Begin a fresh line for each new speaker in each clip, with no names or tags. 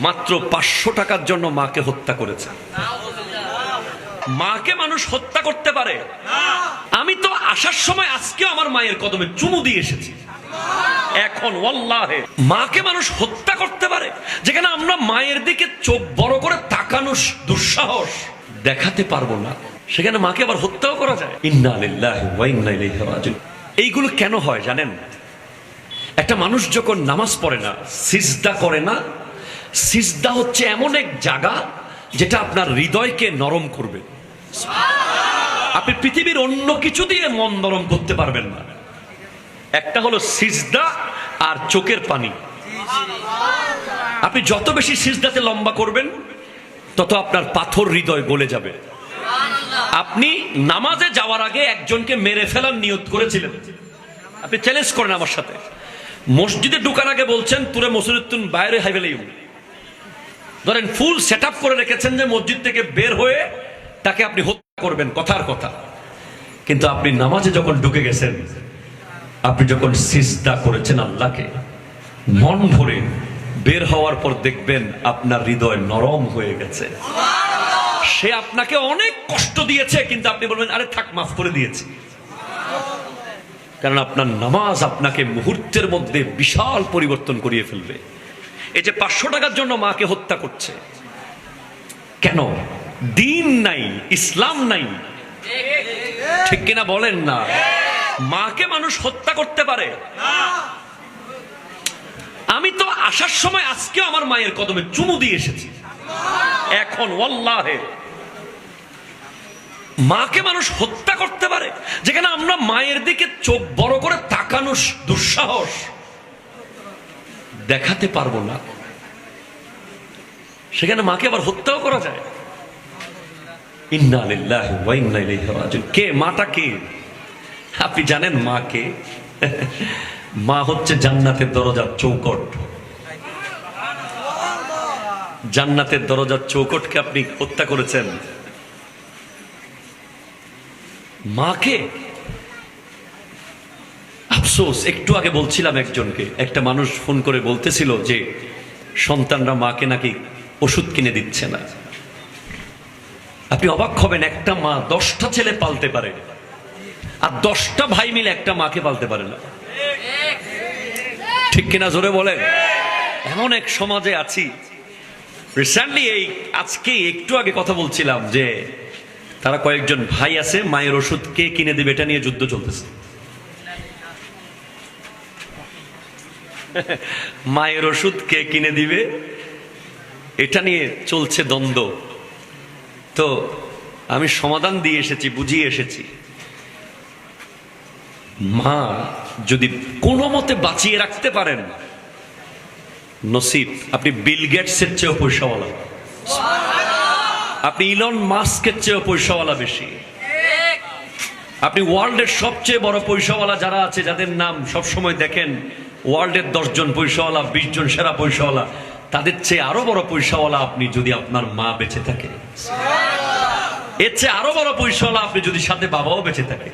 মাত্র পাঁচশো টাকার জন্য মাকে হত্যা করেছে। মাকে মানুষ হত্যা করতে পারে। আমি তো আসার সময় আজকে আমার মায়ের কদমে চুমু দিয়ে এসেছি। এখন ওয়াল্লাহে, মাকে মানুষ হত্যা করতে পারে, যেখানে আমরা মায়ের দিকে চোখ বড় করে তাকানো দুঃসাহস দেখাতে পারব না। সেখানে মাকে আবার হত্যাও করা যায়। ইন্না এইগুলো কেন হয় জানেন? একটা মানুষ যখন নামাজ পড়ে না, সিজদা করে না সিজদা হচ্ছে এমন এক জায়গা যেটা আপনার হৃদয়কে নরম করবে। আপনি পৃথিবীর অন্য কিছু দিয়ে মন নরম করতে পারবেন না। একটা হলো সিজদা আর চোখের পানি। আপনি যত বেশি সিজদাতে লম্বা করবেন, তত আপনার পাথর হৃদয় গলে যাবে। আপনি নামাজে যাওয়ার আগে একজনকে মেরে ফেলার নিয়ত করেছিলেন। আপনি চ্যালেঞ্জ করেন আমার সাথে। মসজিদে ঢুকার আগে বলছেন, তুরে মসজিদুন বাইরে হাইবেলেই ধরেন ফুল সেট করে রেখেছেন যে মসজিদ থেকে বের হয়ে তাকে আপনি হত্যা করবেন, কথার কথা। কিন্তু আপনি নামাজে যখন ঢুকে গেছেন, আপনি যখন সিজদা করেছেন আল্লাহকে, মন ভরে বের হওয়ার পর দেখবেন আপনার হৃদয় নরম হয়ে গেছে। সে আপনাকে অনেক কষ্ট দিয়েছে, কিন্তু আপনি বলবেন, আরে থাক, মাফ করে দিয়েছি। কারণ আপনার নামাজ আপনাকে মুহূর্তের মধ্যে বিশাল পরিবর্তন করিয়ে ফেলবে। এই যে পাঁচশো টাকার জন্য মাকে হত্যা করছে। কেন? দিন নাই, ইসলাম নাই। ঠিক কিনা বলেন না? মাকে মানুষ হত্যা করতে পারে। আমি তো আসার সময় আজকেও আমার মায়ের কদমে চুমু দিয়ে এসেছি। এখন ওয়াল্লাহে। মাকে মানুষ হত্যা করতে পারে, যেখানে আমরা মায়ের দিকে চোখ বড় করে তাকানো দুঃসাহস। দেখাতে পারব না। সেখানে মাকে আবার হত্যাও করা যায়। কে? মাটা কে? আপনি জানেন মা কে? মা হচ্ছে জান্নাতের দরজার চৌকট। জান্নাতের দরজার চৌকটকে আপনি হত্যা করেছেন। মাকে আফসোস, একটু আগে বলছিলাম একজনকে, একটা মানুষ ফোন করে বলতেছিল যে সন্তানরা মাকে নাকি ওষুধ কিনে দিচ্ছে না। আপনি অবাক হবেন, একটা মা দশটা ছেলে পালতে পারে আর দশটা ভাই মিলে একটা মাকে পালতে পারে না। ঠিক কিনা জোরে বলেন? এমন এক সমাজে আছি। রিসেন্টলি এই, আজকে একটু আগে কথা বলছিলাম যে তারা কয়েকজন ভাই আছে, মায়ের ওষুধ কে কিনে দিবে এটা নিয়ে যুদ্ধ চলতেছে। মায়ের ওষুধ কে কিনে দিবে? এটা নিয়ে চলছে দ্বন্দ্ব। তো আমি সমাধান দিয়ে এসেছি, বুঝিয়ে এসেছি। মা যদি কোনো মতে বাঁচিয়ে রাখতে পারেন, নসিব। আপনি বিল গেটসের চেয়েও পয়সাওয়ালা। আপনি ইলন মাস্কের চেয়েও পয়সাওয়ালা বেশি। আপনি ওয়ার্ল্ডের সবচেয়ে বড় পয়সাওয়ালা যারা আছে, যাদের নাম সব সময় দেখেন, ওয়ার্ল্ডের দশজন পয়সাওয়ালা বিশ জন সেরা পয়সাওয়ালা, তাদের চেয়ে আরও বড় পয়সাওয়ালা আপনি যদি আপনার মা বেঁচে থাকে। এর চেয়ে আরও বড় পয়সাওয়ালা আপনি যদি সাথে বাবাও বেঁচে থাকে।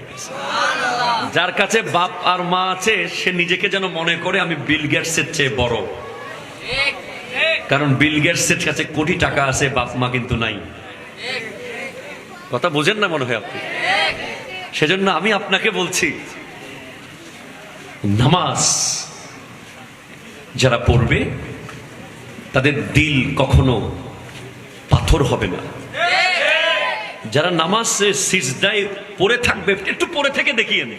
যার কাছে বাপ আর মা আছে, সে নিজেকে যেন মনে করে, আমি বিল গেটসের চেয়ে বড়। কারণ বিল গেটসের কাছে কোটি টাকা আছে, বাপ মা কিন্তু নাই। কথা বোঝেন না মনে হয় আপনি? সেজন্য আমি আপনাকে বলছি, নামাজ যারা পড়বে, তাদের দিল কখনো পাথর হবে না। যারা নামাজ সিজদায় পড়ে থাকবে, একটু পড়ে থেকে দেখিয়ে নে।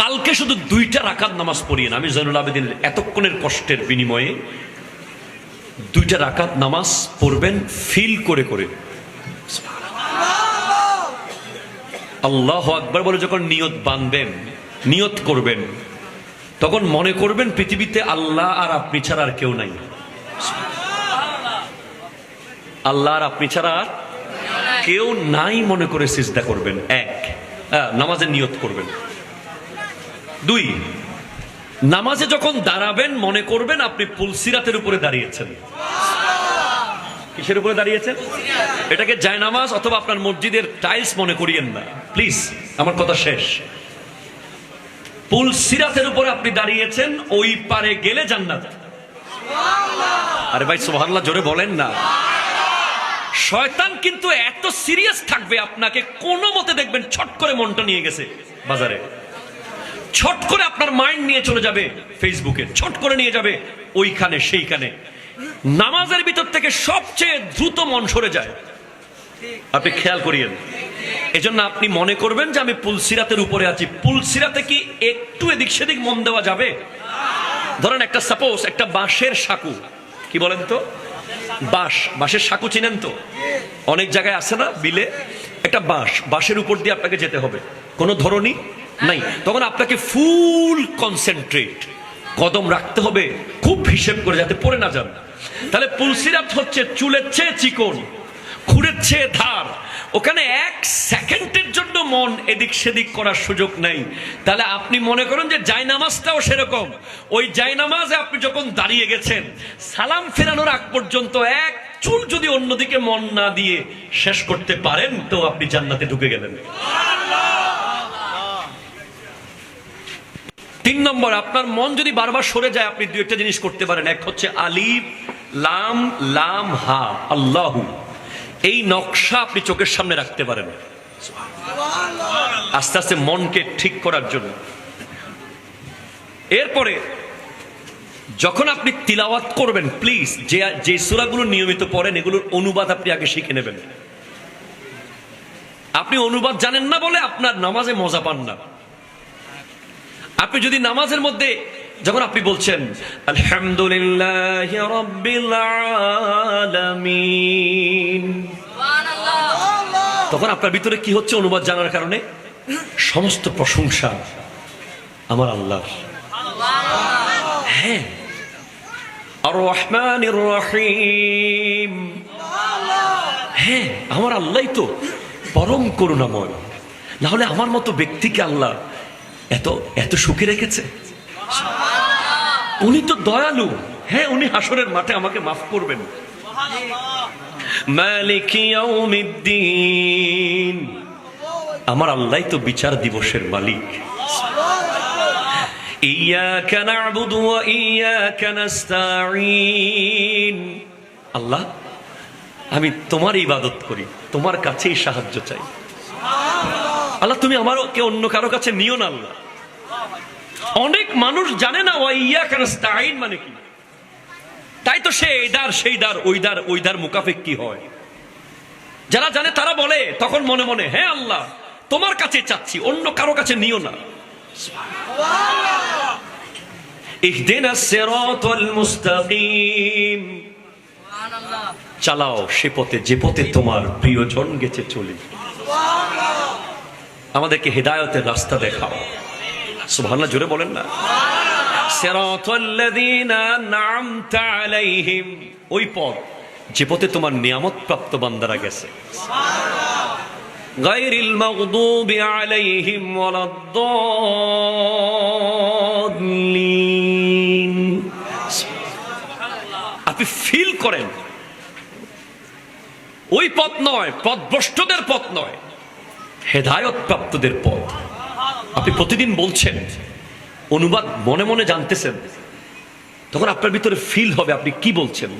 কালকে শুধু দুইটা রাকাত নামাজ পড়িয়েন আমি জৈনুল আবেদিনের এতক্ষণের কষ্টের বিনিময়ে দুইটা রাকাত নামাজ পড়বেন, ফিল করে করে। আল্লাহ আকবার বলে যখন নিয়ত বাঁধবেন নিয়ত করবেন তখন মনে করবেন পৃথিবীতে আল্লাহ আর আপনি ছাড়া আর কেউ নাই। আল্লাহ আর আপনি ছাড়া আর কেউ নাই মনে করে সিজদা করবেন এক। আহ, নামাজের নিয়ত করবেন। দুই নামাজে যখন দাঁড়াবেন মনে করবেন আপনি পুলসিরাতের উপরে দাঁড়িয়েছেন। কিসের উপরে দাঁড়িয়েছেন? এটাকে জায়নামাজ অথবা আপনার মসজিদের টাইলস মনে করিয়েন না। প্লিজ আমার কথা শেষ। পুল সিরাতের উপরে আপনি দাঁড়িয়েছেন ওই পারে গেলে জান্নাত। আরে ভাই জোরে বলেন না। শয়তান কিন্তু এত সিরিয়াস থাকবে আপনাকে কোনো মতে দেখবেন ছট করে মনটা নিয়ে গেছে বাজারে। ছট করে আপনার মাইন্ড নিয়ে চলে যাবে ফেসবুকে ছট করে নিয়ে যাবে ওইখানে সেইখানে। নামাজের ভিতর থেকে সবচেয়ে দ্রুত মন সরে যায়। আপনি খেয়াল করিয়েন। এজন্য আপনি মনে করবেন যে আমি পুলসিরাতের উপরে আছি। পুলসিরাতে কি একটু এদিক সেদিক মন দেওয়া যাবে? ধরেন একটা সাপোজ একটা বাঁশের সাকু। কি বলেন তো? বাঁশ। বাঁশের সাকু চিনেন তো? অনেক জায়গায় আছে না বিলে? একটা বাঁশ। বাঁশের উপর দিয়ে আপনাকে যেতে হবে। কোনো ধরনই নাই। তখন আপনাকে ফুল কনসেন্ট্রেট কদম রাখতে হবে, খুব হিসেব করে যাতে পড়ে না যান। তাহলে পুলসিরাত হচ্ছে চুলের চেয়ে চিকন খুঁড়ের চেয়ে ধার। ওখানে এক সেকেন্ডের জন্য মন এদিক সেদিক করার সুযোগ নেই। তাহলে আপনি মনে করেন যে জায়নামাজটাও সেরকম। ওই জায়নামাজে আপনি যখন দাঁড়িয়ে গেছেন, সালাম ফেরানোর আগ পর্যন্ত এক চুল যদি অন্যদিকে মন না দিয়ে শেষ করতে পারেন, তো আপনি জান্নাতে ঢুকে গেলেন। তিন নম্বর, আপনার মন যদি বারবার সরে যায়, আপনি দু একটা জিনিস করতে পারেন। এক হচ্ছে আলিফ, লাম লাম, হা, আল্লাহু। এই নকশা আপনি চোখের সামনে রাখতে পারেন। আস্তে আস্তে মনকে ঠিক করার জন্য। এরপরে যখন আপনি তিলাওয়াত করবেন প্লিজ যে যে সুরাগুলো নিয়মিত পড়েন এগুলোর অনুবাদ আপনি আগে শিখে নেবেন। আপনি অনুবাদ জানেন না বলে আপনার নামাজে মজা পান না। আপনি যদি নামাজের মধ্যে যখন আপনি বলছেন আলহামদুলিল্লাহ রাব্বিল আলামিন তখন আপনার ভিতরে কি হচ্ছে অনুবাদ জানার কারণে? সমস্ত প্রশংসা আমার আল্লাহর। হ্যাঁ। আর রহমান রহিম হ্যাঁ আমার আল্লাহ তো পরম করুণাময়। না হলে আমার মতো ব্যক্তিকে আল্লাহ এত এত সুখে রেখেছে? উনি তো দয়ালু। হ্যাঁ উনি হাসরের মাঠে আমাকে মাফ করবেন। আমার আল্লাহ তো বিচার দিবসের মালিক। আল্লাহ, আমি তোমার ইবাদত করি, তোমার কাছেই সাহায্য চাই। আল্লাহ, তুমি আমারও কে অন্য কারও কাছে নিও না আল্লাহ। অনেক মানুষ জানে না ওয়াইয়া কেন মানে কি? তাই তো সে এই দার সেই দার ওই দার ওই দার মুকাফিক কি হয়? যারা জানে তারা বলে তখন মনে মনে হ্যাঁ আল্লাহ তোমার কাছে চাচ্ছি অন্য কারও কাছে নিও না। চালাও সে পথে যে পথে তোমার প্রিয়জন গেছে চলি। আমাদেরকে হেদায়তের রাস্তা দেখাও। সুবহানাল্লাহ, জোরে বলেন না। ওই পথ যে পথে তোমার নিয়ামত প্রাপ্ত বান্দারা গেছে। আপনি ফিল করেন। ওই পথ নয় পথভ্রষ্টদের পথ নয় হেদায়ত প্রাপ্তদের পথ। আপনি প্রতিদিন বলছেন, অনুবাদ মনে মনে জানতেছেন, তখন আপনার ভিতরে ফিল হবে আপনি কি বলছেন?